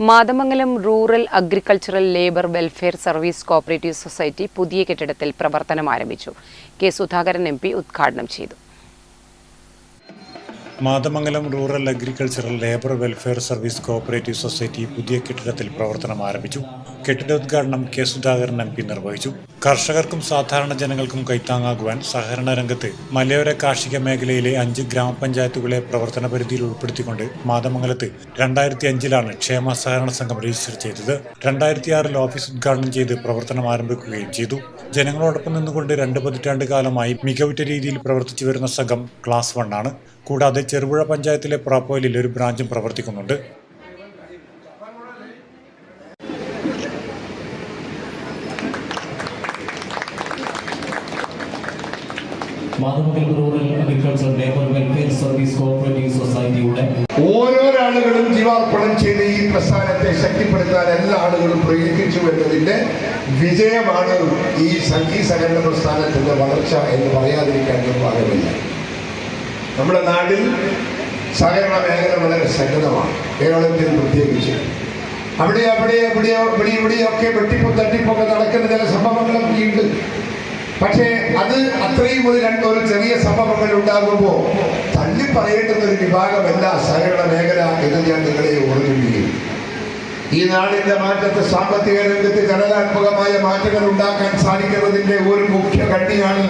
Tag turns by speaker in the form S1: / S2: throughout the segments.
S1: Mathamangalam rural agricultural labour welfare service cooperative society പുതിയ കെട്ടിടത്തിൽ പ്രവർത്തനം ആരംഭിച്ചു. കെ സുധാകരൻ എം പി ഉദ്ഘാടനം ചെയ്തു.
S2: Mathamangalam rural agricultural labour welfare service cooperative society പുതിയ കെട്ടിടത്തിൽ പ്രവർത്തനം ആരംഭിച്ചു. കെട്ടിടോദ്ഘാടനം കെ സുധാകരൻ എം പി നിർവഹിച്ചു. കർഷകർക്കും സാധാരണ ജനങ്ങൾക്കും കൈത്താങ്ങാകുവാൻ സഹകരണ രംഗത്ത് മലയോര കാർഷിക മേഖലയിലെ അഞ്ച് ഗ്രാമപഞ്ചായത്തുകളെ പ്രവർത്തന പരിധിയിൽ ഉൾപ്പെടുത്തിക്കൊണ്ട് മാതമംഗലത്ത് രണ്ടായിരത്തി അഞ്ചിലാണ് ക്ഷേമ സഹകരണ സംഘം രജിസ്റ്റർ ചെയ്തത്. രണ്ടായിരത്തി ആറിൽ ഓഫീസ് ഉദ്ഘാടനം ചെയ്ത് പ്രവർത്തനം ആരംഭിക്കുകയും ചെയ്തു. ജനങ്ങളോടൊപ്പം നിന്നുകൊണ്ട് രണ്ട് പതിറ്റാണ്ട് കാലമായി മികവുറ്റ രീതിയിൽ പ്രവർത്തിച്ചു വരുന്ന സംഘം ക്ലാസ് വൺ ആണ്. കൂടാതെ ചെറുപുഴ പഞ്ചായത്തിലെ പ്രാപ്പോയിലിൽ ഒരു ബ്രാഞ്ചും പ്രവർത്തിക്കുന്നുണ്ട്.
S3: Mathamangalam rural agriculture labour service cooperative സൊസൈറ്റിയുടെ
S4: ഓരോ ആളുകളും ജീവാർപ്പണം ചെയ്ത് ഈ പ്രസ്ഥാനത്തെ ശക്തിപ്പെടുത്താൻ എല്ലാ ആളുകളും പ്രയത്നിച്ചു എന്നതിന്റെ വിജയമാണ് ഈ സംഗീത സംഘടന പ്രസ്ഥാനത്തിന്റെ വളർച്ച എന്ന് പറയാതിരിക്കാൻ നിർവാഹമില്ല നമ്മുടെ നാട്ടിൽ സഹകരണ മേഖല വളരെ ശക്തമാണ് കേരളത്തിൽ പ്രത്യേകിച്ച്. അവിടെ അവിടെ എവിടെയോ ഇവിടെ ഇവിടെയൊക്കെ വെട്ടിപ്പും തട്ടിപ്പൊക്കെ നടക്കുന്ന ചില സംഭവങ്ങളൊക്കെ ഉണ്ട്. പക്ഷേ അത് അത്രയും ഒരു രണ്ട് ഒരു ചെറിയ സംഭവങ്ങൾ ഉണ്ടാകുമ്പോൾ തള്ളി പറയേണ്ടുന്ന ഒരു വിഭാഗമല്ല സഹകരണ മേഖല എന്ന് ഞാൻ നിങ്ങളെ ഓർമ്മിപ്പിക്കും ഈ നാടിന്റെ മാറ്റത്തെ സാമ്പത്തിക രംഗത്ത് ചലനാത്മകമായ മാറ്റങ്ങൾ ഉണ്ടാക്കാൻ സാധിക്കുന്നതിന്റെ ഒരു മുഖ്യ കണ്ണിയാണ്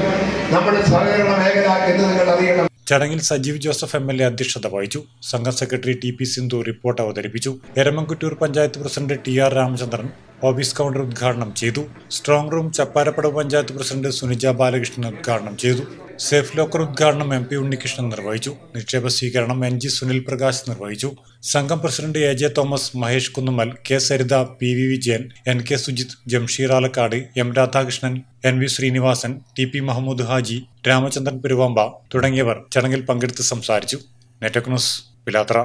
S4: നമ്മുടെ സഹകരണ മേഖല എന്ന് നിങ്ങൾ അറിയണം.
S2: ചടങ്ങിൽ Sajeev Joseph M L A അധ്യക്ഷത വഹിച്ചു. സംഘം secretary T P Sindhu report അവതരിപ്പിച്ചു. Eramamkuttur panchayat president T R Ramachandran office counter ഉദ്ഘാടനം ചെയ്തു. Strong room Chapparapadavu panchayat president Sunija Balakrishnan ഉദ്ഘാടനം ചെയ്തു. സേഫ് ലോക്കർ ഉദ്ഘാടനം എം പി ഉണ്ണികൃഷ്ണൻ നിർവഹിച്ചു. നിക്ഷേപ സ്വീകരണം എൻ ജി സുനിൽ പ്രകാശ് നിർവഹിച്ചു. സംഘം president A J Thomas Mahesh Kunnumal K Saritha P V Vijayan N K Sujith Jamsheer Alakkad M Radhakrishnan N V Sreenivasan T P Muhammad Haji Ramachandran Peruvamba തുടങ്ങിയവർ ചടങ്ങിൽ പങ്കെടുത്ത് സംസാരിച്ചു. നെറ്റക് ന്യൂസ് പിലാത്ര.